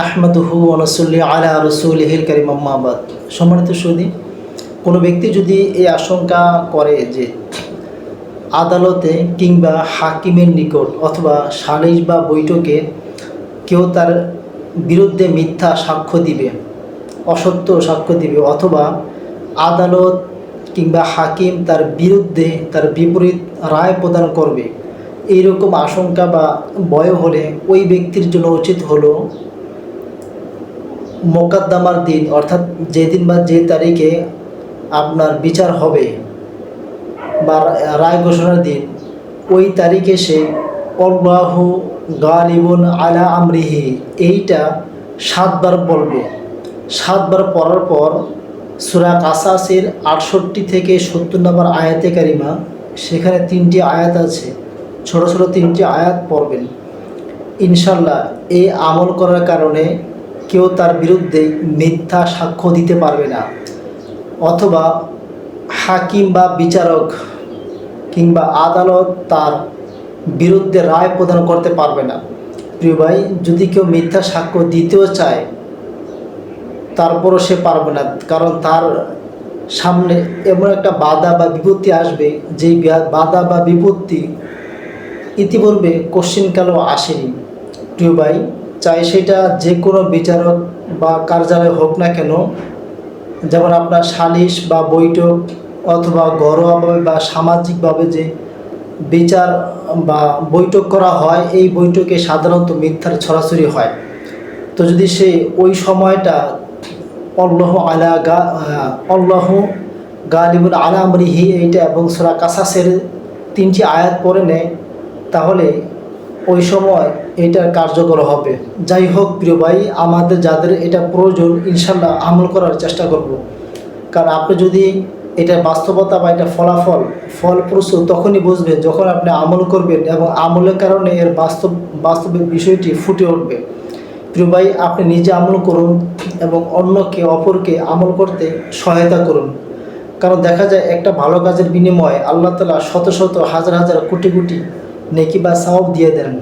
নাহমাদুহু অনসুল্লি আলা রসুলহিল করিম আম্মাবাদ সম্মানিত সুদী কোনো ব্যক্তি যদি এই আশঙ্কা করে যে আদালতে কিংবা হাকিমের নিকট অথবা সালিশ বা বৈঠকে কেউ তার বিরুদ্ধে মিথ্যা সাক্ষ্য দিবে, অসত্য সাক্ষ্য দিবে, অথবা আদালত কিংবা হাকিম তার বিরুদ্ধে তার বিপরীত রায় প্রদান করবে, এইরকম আশঙ্কা বা ভয় হলে ওই ব্যক্তির জন্য উচিত হলো মোকদ্দমার দিন, অর্থাৎ যেদিন বা যে তারিখে আপনার বিচার হবে বা রায় ঘোষণার দিন, ওই তারিখে সে অল্লাহু গালিবুন আলা আমরিহি, এইটা সাতবার বলবে। সাতবার পড়ার পর সুরা কাসাসের আটষট্টি থেকে সত্তর নম্বর আয়াতে কারিমা, সেখানে তিনটি আয়াত আছে। ছোট ছোট তিনটি আয়াত পড়বেন। ইনশাল্লাহ এই আমল করার কারণে কেউ তার বিরুদ্ধে মিথ্যা সাক্ষ্য দিতে পারবে না। অথবা হাকিম বা বিচারক কিংবা আদালত তার বিরুদ্ধে রায় প্রদান করতে পারবে না। প্রিয় ভাই, যদি কেউ মিথ্যা সাক্ষ্য দিতেও চায়, তারপরও সে পারবে না। কারণ তার সামনে এমন একটা বাধা বা বিপত্তি আসবে, যেই বাধা বা বিপত্তি ইতিপূর্বে কোশ্চিনকালেও আসেনি। প্রিয় ভাই চাই সেটা যে কোনো বিচারক বা কার্যালয় হোক না কেন, যেমন আপনার সালিশ বা বৈঠক অথবা ঘরোয়াভাবে বা সামাজিকভাবে যে বিচার বা বৈঠক করা হয়, এই বৈঠকে সাধারণত মিথ্যার ছড়াছড়ি হয়। তো যদি সে ওই সময়টা অল্লাহ আলা গা অল্লাহ গালিবুল আলা আমরিহি, এইটা এবং সোরা কাসাসের তিনটি আয়াত পড়ে নেয়, তাহলে ওই সময় এটা কার্যকর হবে। যাই হোক, প্রিয় ভাই, আমাদের যাদের এটা প্রয়োজন, ইনশাল্লাহ আমল করার চেষ্টা করব। কারণ আপনি যদি এটা বাস্তবতা বা এটা ফলাফল ফলপ্রসূ তখনই বুঝবেন যখন আপনি আমল করবেন এবং আমলের কারণে এর বাস্তব বাস্তবিক বিষয়টি ফুটে উঠবে। প্রিয় ভাই, আপনি নিজে আমল করুন এবং অন্যকে, অপরকে আমল করতে সহায়তা করুন। কারণ দেখা যায় একটা ভালো কাজের বিনিময়ে আল্লাহ তালা শত শত, হাজার হাজার, কোটি কোটি নেকি বা সওয়াব দিয়ে দেন